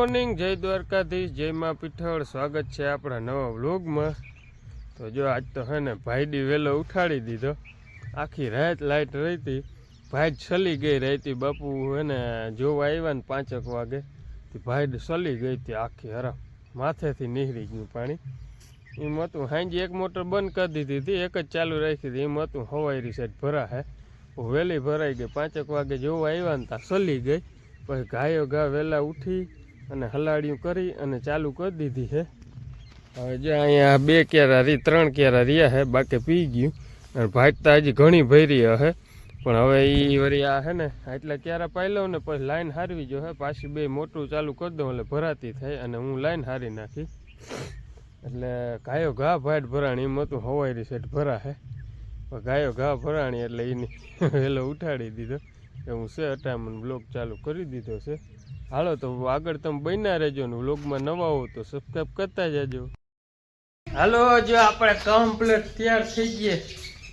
Morning, જય દ્વારકાધીશ, જય માં પીઠળ સ્વાગત છે આપણા નવા વ્લોગમાં. તો જો આજ તો હે ને ભાઈડી વહેલો ઉઠાડી દીધો. આખી રાત લાઇટ રહીતી. ભાઈ સલી ગઈ રહીતી બાપુ હે ને જોવા આવ્યા ને પાંચેક વાગે. ભાઈ સલી ગઈ હતી આખી હરામ. માથેથી નીહરી ગયું પાણી. એમ હતું હાંજી એક મોટર બંધ કરી દીધી હતી, એક જ ચાલુ રાખી હતી એમ હતું હવાઈ સાઈડ ભરા હે. વહેલી ભરાઈ ગઈ. પાંચેક વાગે જોવા આવ્યા ને ત્યાં સલી ગઈ. પછી ગાયો ગા વહેલા ઉઠી. અને હલાડિયું કરી અને ચાલુ કરી દીધી છે. હવે જો અહીંયા બે કેરા રી, ત્રણ કેરા રહ્યા છે, બાકી પી ગયું. અને ભાજતા હજી ઘણી ભરી હે પણ હવે એ વળી આ હે ને એટલા કેરા પાઈ લઉં ને પછી લાઈન હારવી જો હે. પાછી બે મોટું ચાલુ કરી દઉં એટલે ભરાતી થાય અને હું લાઈન હારી નાખી. એટલે ગાયો ઘા ભાટ ભરાણી, એમ હતું હવાઈ સેટ ભરા હે ગાયો ઘા ભરાણી એટલે એની વહેલો ઉઠાડી દીધો. એ હું છે અટામણ બ્લોક ચાલુ કરી દીધો છે. હાલો તો આગળ તમે બન્યા રહેજો ને વ્લોગમાં નવા હો તો સબસ્ક્રાઈબ કરતા જજો. હાલો જો આપણે કમ્પ્લીટ તૈયાર થઈ ગયા.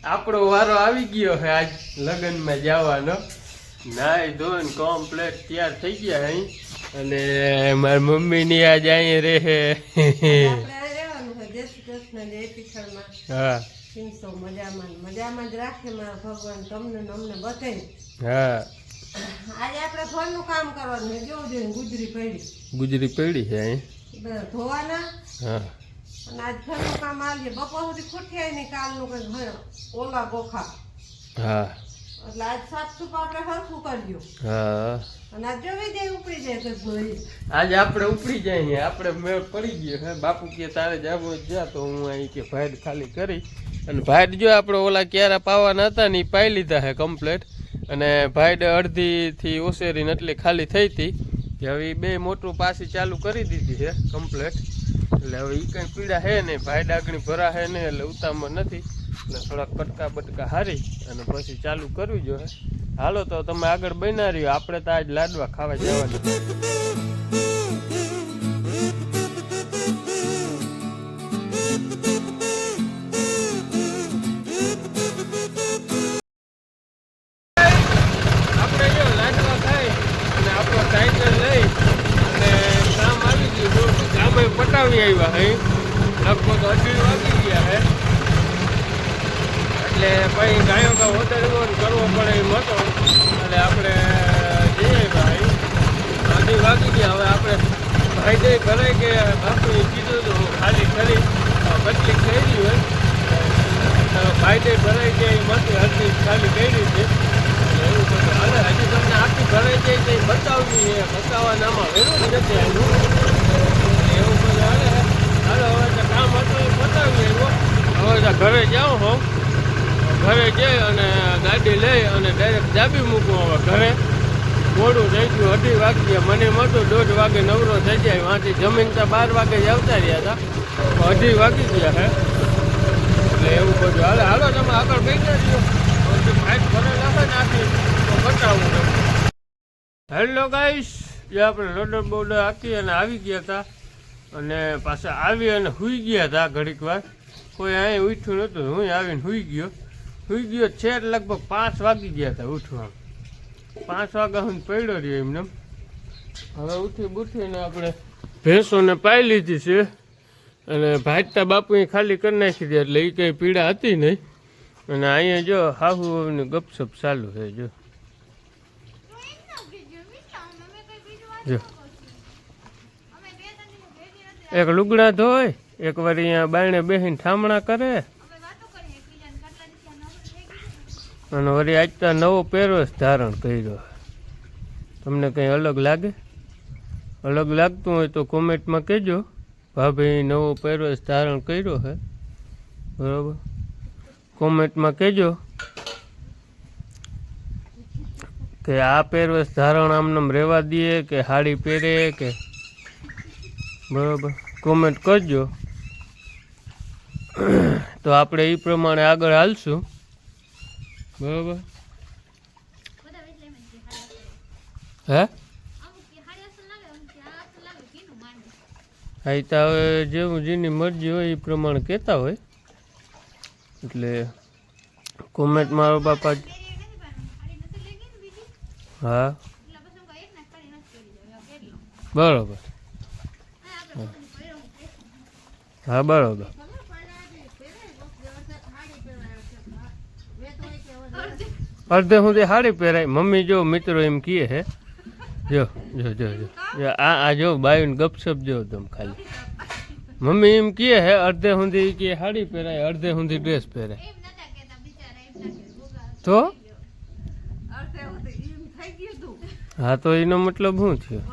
આપણો વારો આવી ગયો છે આજ લગ્નમાં જવાનો. નાઈ ધોઈને કમ્પ્લીટ તૈયાર થઈ ગયા અહીં. અને મારી મમ્મીની આજ અહીં રહે. હા. મજામાં મજામાં જ રાખે મારા ભગવાન. તમને અમને બતાવી હા. આજે આપણે ઘરનું કામ કરવાનું છે. જોવું જોઈએ ગુજરી પડી. ગુજરી પડી છે અહીં? ધોવાના. હા. અને આજ ઘરનું કામ આવીએ. બપોર સુધી ખૂટ્યા નહીં કાલનું કંઈક ઓલા ગોખા. હા. એટલે આજ સાત સુખ આપણે હરખું કરજો હા. અને આજ જોવી જાય ઉપડી જાય તો ધોઈ આજે આપણે ઉપડી જાય આપણે મેળ પડી ગયો હે બાપુ કે તારે જાવો જા તો હું અહીં કે ભાઈ ખાલી કરી. અને ભાઈ જો આપણે ઓલા ક્યારા પાવાના હતા ને એ પાઈ લીધા હે કમ્પ્લેટ અને ભાઈડ અડધીથી ઓસેરીને એટલી ખાલી થઈ હતી કે હવે બે મોટું પાછી ચાલુ કરી દીધી છે કમ્પ્લેટ એટલે હવે એ કંઈ પીડા છે નહીં, ભાઈડ આગળ ભરા છે નહીં, એટલે ઉતામાં નથી. એટલે થોડાક કટકા બટકા હારી અને પછી ચાલુ કરવી જોઈએ. હાલો તો તમે આગળ બનાવી આપણે તો આજ લાડવા ખાવા જવાના. ગામે આવ્યા હે. લગભગ અઢી વાગી ગયા હે. એટલે પછી ગાયો ગા વધારવો કરવો પડે એમ હતો. એટલે આપણે જઈએ ભાઈ અઢી વાગી ગયા. હવે આપણે ભાઈ જઈ ભરાય કે બાપુએ કીધું હતું ખાલી કરી બદલી ગઈ હોય. ભાઈ જઈ ભરાઈ એ મસ્તી હતી. ખાલી કરી છે. એવું હાલે હજી તમને આખી ભરાઈ જાય તો બતાવવી છે બતાવવાનામાં વેરું નથી આવ્યું એવું બધું હાલે હાલો હવે તો કામ હતું એ બતાવી આવ્યો હવે તો ઘરે જાઉં હોઉં ઘરે જઈ અને ગાડી લઈ અને ડાયરેક્ટ ચાબી મૂકું હવે ઘરે. મોડું થઈ ગયું, અઢી વાગી ગયા મને મળતું દોઢ વાગે નવરો થઈ જાય. વાંચી જમીન તો બાર વાગે આવતા રહ્યા હતા. અઢી વાગી ગયા હે. એટલે એવું બધું. હાલે, હાલો, તમે આગળ બેસી રહ્યો ફાઇટ ભરે હોય ને આથી તો બતાવું તમે હેલો ગાઈશ જે આપણે લોડર બોર્ડર આપી અને આવી ગયા હતા. અને પાછા આવી અને સૂઈ ગયા હતા ઘડીક વાર. કોઈ અહીં ઉઠ્યું નહોતું, હું આવીને સુઈ ગયો. સુઈ ગયો છે લગભગ પાંચ વાગી ગયા હતા ઉઠવા. પાંચ વાગ્યા સુધી પડ્યો રહ્યો એમને. હવે ઉઠી બુઠીને આપણે ભેંસોને પાઈ લીધી છે અને ભાજતા બાપુએ ખાલી કરી નાખી દીધી એટલે એ કંઈ પીડા હતી નહીં. અને અહીંયા જો હાહુ ને ગપસપ ચાલુ છે, જો. જો. એક લુગડા ધોય. એક વાર અહીંયા બાયણે બેસીને ઠામણા કરે. અને વળી આજ તો નવો પહેરવેશ ધારણ કર્યો. તમને કંઈ અલગ લાગે? અલગ લાગતું હોય તો કોમેન્ટમાં કહેજો. ભાભી નવો પહેરવેશ ધારણ કર્યો છે બરાબર? કોમેન્ટમાં કહેજો કે આ પહેરવેશ ધારણ આમનામ રહેવા દઈએ કે સાડી પહેરે કે બરાબર? કોમેન્ટ કરજો. તો આપણે એ પ્રમાણે આગળ હાલશું. બરાબર? હે? હા એ તો હવે જેવું જેની મરજી હોય એ પ્રમાણે કહેતા હોય. એટલે કોમેન્ટ મારો બાપા હા. બરોબર. હા, બરોબર. અડધે સુધી સાડી પહેરાય મમ્મી જો મિત્રો એમ કહે હે જો જો જો જો. જો આ આ જો બાયું ગપસપ જો તમે ખાલી. મમ્મી એમ કહે હે અડધે સુધી કે સાડી પહેરાય અડધે સુધી ડ્રેસ પહેરાય તો? અડધે સુધી એમ થઈ ગયું તું. હા તો એનો મતલબ શું થયો.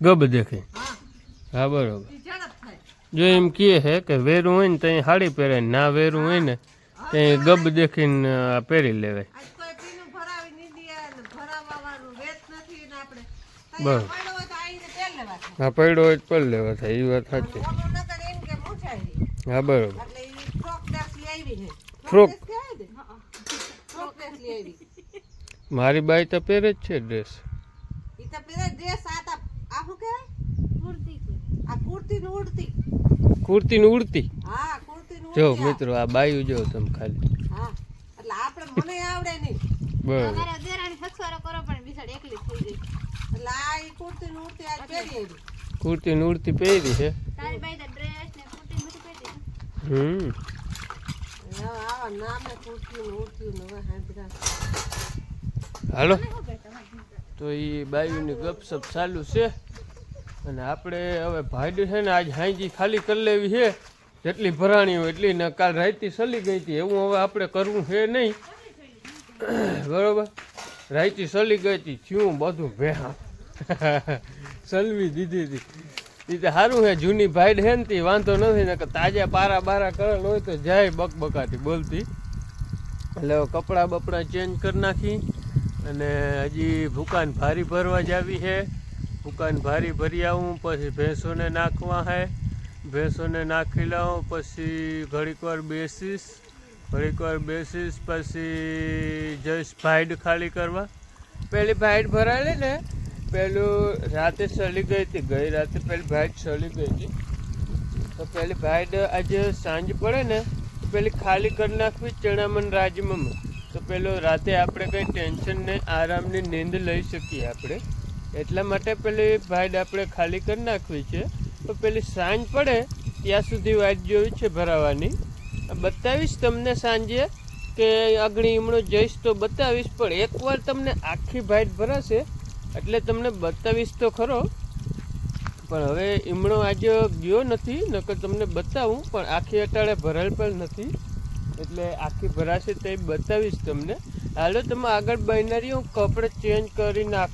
ગબ દેખે હા બરોબર. જો એમ કહે છે કે વેરું હોય ને ત્યાં સાડી પહેરાય ના વેરું હોય ને ત્યાં ગબ દેખીને પહેરી લેવાય. થાય. હા પડ્યો હોય તો પડ લેવા થાય એ વાત સાચી. હા બરોબર. ફ્રોક મારી બાઈ તો પહેરે જ છે ડ્રેસ ઈ તો પેલા ડ્રેસ આ તા આ શું કહેવાય આ કુર્તી ને ઉડતી. કુર્તી ને ઉડતી? હા કુર્તી ને જો મિત્રો આ બાયું જો તમે ખાલી. હા એટલે આપણે મને આવડે નહીં. બરોબર એટલે આ ઈ કુર્તી ને ઉડતી આજ પહેરી આવી. કુર્તી ને ઉડતી પહેરી છે હમ. આવા નામે કુર્તી ને ઉડતી હાલો. તો એ બાયુની ગપસપ ચાલુ છે. અને આપણે હવે ભાઈડી છે ને આજ હાંજી ખાલી કરી લેવી છે. જેટલી ભરાણી હોય એટલી, ને કાલ રાયતી સલી ગઈ હતી. એવું હવે આપણે કરવું છે નહીં. બરોબર? રાયતી સલી ગઈ હતી, થયું બધું ભેહા. સલવી દીધી હતી. એ તો સારું છે, જૂની ભાઈડ છે ને તે, વાંધો નથી ને તાજા પારા બારા કરેલ હોય તો જાય બકબકાતી બોલતી. એટલે કપડાં બપડા ચેન્જ કરી નાખી. અને હજી ભૂકાન ભારી ભરવા જ આવી છે. ભૂકાન ભારી ભરી આવું, પછી ભેંસોને નાખવા હે. ભેંસોને નાખી લાવું, પછી ઘડીક વાર બેસીશ ઘડીક વાર બેસીશ, પછી જઈશ ભાઈડ ખાલી કરવા. પહેલી ભાઈડ ભરાયેલી ને, પેલું રાતે સળી ગઈ હતી, ગઈ રાતે પેલી ભાઈડ સળી ગઈ હતી. તો પહેલી ભાઈડ આજે સાંજ પડે ને, તો પેલી ખાલી કરી નાખવી ચણામન રાજમાં તો પેલો રાતે આપણે કંઈ ટેન્શન નહીં આરામની નીંદ લઈ શકીએ આપણે. એટલા માટે પેલી ભાઈડ આપણે ખાલી કરી નાખવી છે. તો પેલી સાંજ પડે, ત્યાં સુધી વાટ જોવી છે ભરાવાની. બતાવીશ તમને સાંજે કે આગળ હિમણો જઈશ તો બતાવીશ, પણ એકવાર તમને આખી ભાઈટ ભરાશે, એટલે તમને બતાવીશ તો ખરો. પણ હવે ઈમણો આજે ગયો નથી, નકર તમને બતાવું, પણ આખી અટાળે ભરાયેલ પણ નથી. એટલે આખી ભરાશે તે બતાવીશ તમને. હાલો, તમે આગળ બનારી હું કપડે ચેન્જ કરી નાખ.